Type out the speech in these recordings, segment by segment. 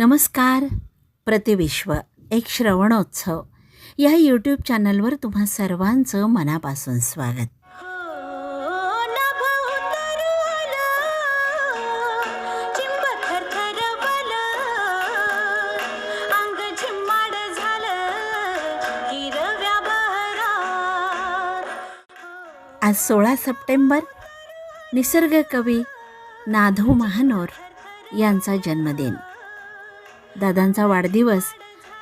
नमस्कार. प्रतिविश्व एक श्रवणोत्सव. या यूट्यूब चॅनलवर तुम्हा सर्वांचं मनापासून स्वागत. झालं, आज सोळा सप्टेंबर. निसर्ग कवी नाधू महानोर यांचा जन्मदिन. दादांचा वाढदिवस.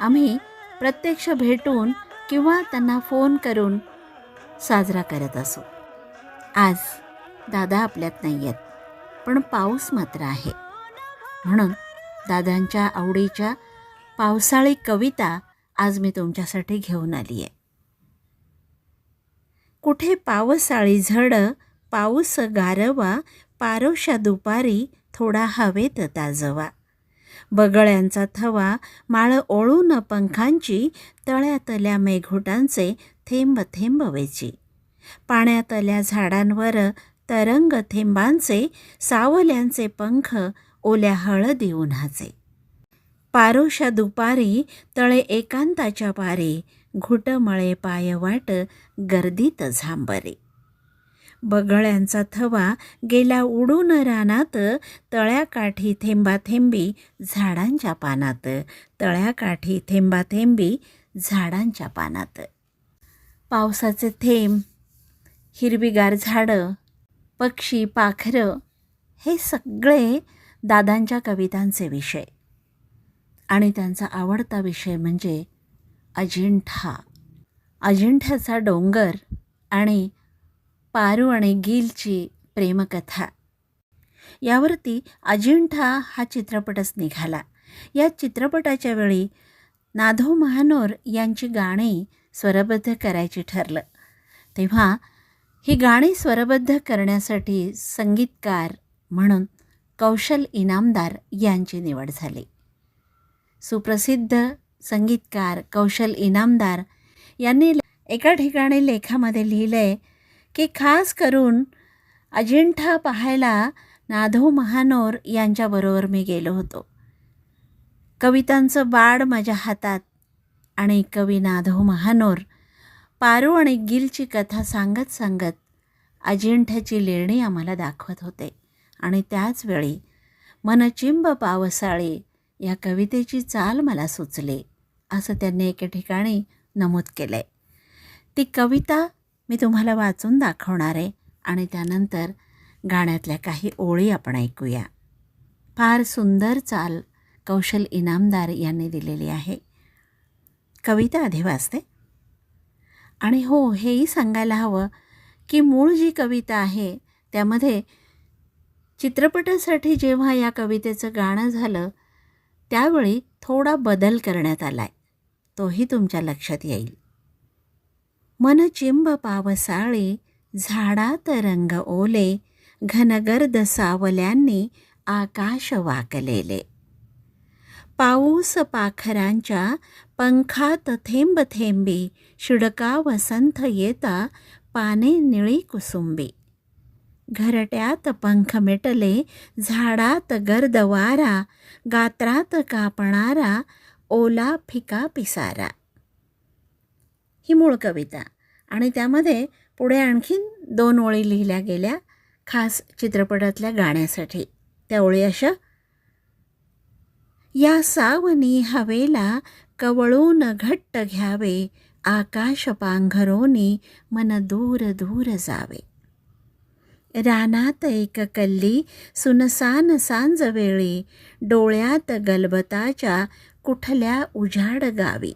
आम्ही प्रत्यक्ष भेटून किंवा त्यांना फोन करून साजरा करत असू. आज दादा आपल्यात नाही आहेत पण पाऊस मात्र आहे. म्हणून दादांच्या आवडीच्या पावसाळी कविता आज मी तुमच्यासाठी घेऊन आली आहे कुठे पावसाळी झड पाऊस गारवा पारोशा दुपारी थोडा हवेत ताजवा. बगळ्यांचा थवा माळ ओळून पंखांची तळ्यातल्या मेघोटांचे थेंब थेंब वेची. पाण्यातल्या झाडांवर तरंग थेंबांचे सावल्यांचे पंख ओल्या हळदी उन्हाचे. पारोशा दुपारी तळे एकांताच्या पारी घुटमळे पायवाट गर्दीत झांबरे. बगळ्यांचा थवा गेला उडून रानात तळ्याकाठी थेंबाथेंबी झाडांच्या पानात. तळ्याकाठी थेंबाथेंबी झाडांच्या पानात. पावसाचे थेंब हिरवीगार झाडं पक्षी पाखरं हे सगळे दादांच्या कवितांचे विषय. आणि त्यांचा आवडता विषय म्हणजे अजिंठा. अजिंठ्याचा डोंगर आणि पारू आणि गिलची प्रेमकथा. यावरती अजिंठा हा चित्रपटच निघाला. या चित्रपटाच्या वेळी नाधो महानोर यांची गाणी स्वरबद्ध करायची ठरलं. तेव्हा ही गाणी स्वरबद्ध करण्यासाठी संगीतकार म्हणून कौशल इनामदार यांची निवड झाली. सुप्रसिद्ध संगीतकार कौशल इनामदार यांनी एका ठिकाणी लेखामध्ये लिहिलं आहे की खास करून अजिंठा पाहायला नाधो महानोर यांच्याबरोबर मी गेलो होतो. कवितांचं बाड माझ्या हातात आणि कवी नाधो महानोर पारू आणि गिलची कथा सांगत सांगत अजिंठ्याची लेणी आम्हाला दाखवत होते आणि त्याचवेळी मनचिंब पावसाळी या कवितेची चाल मला सुचली असं त्यांनी एके ठिकाणी नमूद केलं आहे ती कविता मी तुम्हाला वाचून दाखवणार आहे आणि त्यानंतर गाण्यातल्या काही ओळी आपण ऐकूया. फार सुंदर चाल कौशल इनामदार यांनी दिलेली आहे. कविता आधी वाचते. आणि हो हेही सांगायला हवं की मूळ जी कविता आहे त्यामध्ये चित्रपटासाठी जेव्हा या कवितेचं गाणं झालं त्यावेळी थोडा बदल करण्यात आला आहे तोही तुमच्या लक्षात येईल. मन चिंब पावसाळे झाडात रंग ओले घनगर्द सावल्यांनी आकाश वाकलेले. पाऊस पाखरांच्या पंखात थेंब थेंबी शिडका वसंत येता पाने निळी कुसुंबी. घरट्यात पंख मिटले झाडात गर्द वारा गात्रात कापणारा ओला फिका पिसारा. ही मूळ कविता. आणि त्यामध्ये पुढे आणखीन दोन ओळी लिहिल्या गेल्या खास चित्रपटातल्या गाण्यासाठी. त्या ओळी अशा. या सावनी हवेला कवळून घट्ट घ्यावे आकाश पांघरोनी मन दूर दूर जावे. रानात एक कल्ली सुनसान सांजवेळी डोळ्यात गलबताच्या कुठल्या उजाड गावी.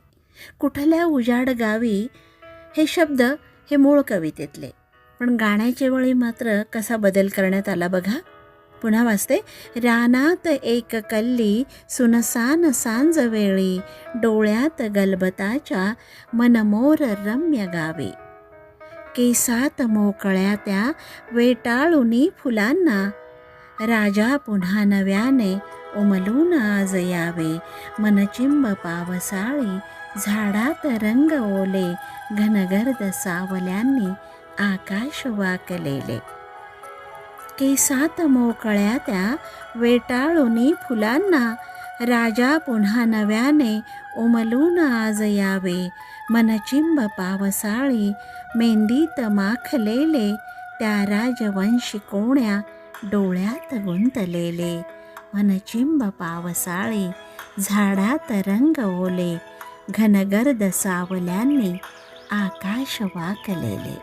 कुठल्या उजाड गावी हे शब्द हे मूळ कवितेतले. पण गाण्याच्या वेळी मात्र कसा बदल करण्यात आला बघा. पुन्हा वाचते. रानात एक कल्ली सुनसान सांज वेळी डोळ्यात गलबताच्या मनमोर रम्य गावी. केसात मोकळ्या त्या वेटाळुनी फुलांना राजा पुन्हा नव्याने उमलून आज यावे. मनचिंब पावसाळी झाडात रंग ओले घनगर्द सावल्यांनी आकाश वाकलेले. केसात मोकळ्या त्या वेटाळूनी फुलांना राजा पुन्हा नव्याने उमलून आज यावे. मनचिंब पावसाळी मेंदीत माखलेले त्या राजवंशी कोण्या डोळ्यात गुंतलेले. मनचिंब पावसाळी झाडात रंग ओले घनगर्द सावल्याने आकाश वाकलेले.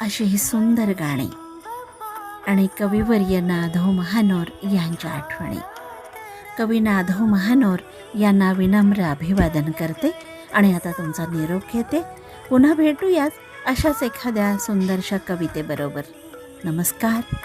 अशी ही सुंदर गाणी. आणि कविवर्य नाधव महानोर यांच्या आठवणी. कवी नाधव महानोर यांना विनम्र अभिवादन करते आणि आता तुमचा निरोप घेते. पुन्हा भेटूयात अशाच एखाद्या सुंदरशा कवितेबरोबर. नमस्कार.